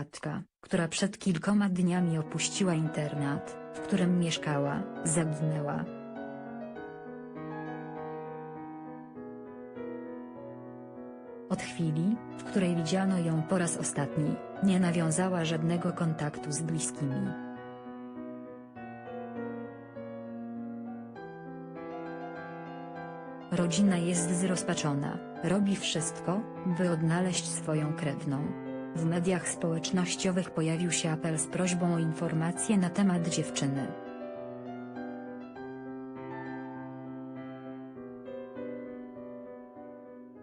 nastolatka, która przed kilkoma dniami opuściła internat, w którym mieszkała, zaginęła. Od chwili, w której widziano ją po raz ostatni, nie nawiązała żadnego kontaktu z bliskimi. Rodzina jest zrozpaczona, robi wszystko, by odnaleźć swoją krewną. W mediach społecznościowych pojawił się apel z prośbą o informacje na temat dziewczyny.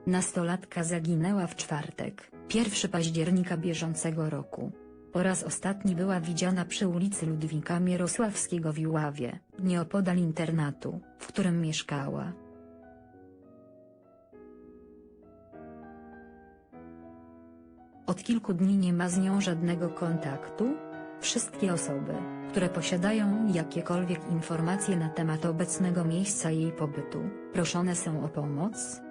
Nastolatka zaginęła w czwartek, 1 października bieżącego roku. Po raz ostatni była widziana przy ulicy Ludwika Mierosławskiego w Iławie, nieopodal internatu, w którym mieszkała. Od kilku dni nie ma z nią żadnego kontaktu. Wszystkie osoby, które posiadają jakiekolwiek informacje na temat obecnego miejsca jej pobytu, proszone są o pomoc.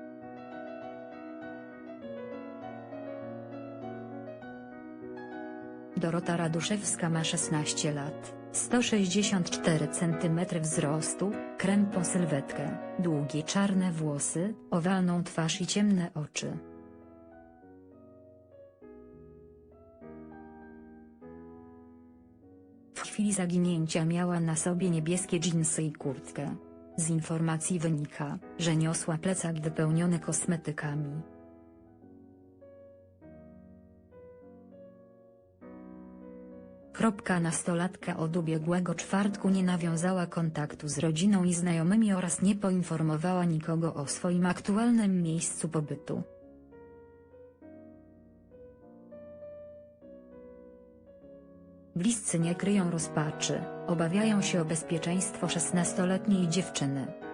Dorota Raduszewska ma 16 lat, 164 cm wzrostu, krępą sylwetkę, długie czarne włosy, owalną twarz i ciemne oczy. W chwili zaginięcia miała na sobie niebieskie dżinsy i kurtkę. Z informacji wynika, że niosła plecak wypełniony kosmetykami. Kropka nastolatka od ubiegłego czwartku nie nawiązała kontaktu z rodziną i znajomymi oraz nie poinformowała nikogo o swoim aktualnym miejscu pobytu. Bliscy nie kryją rozpaczy, obawiają się o bezpieczeństwo szesnastoletniej dziewczyny.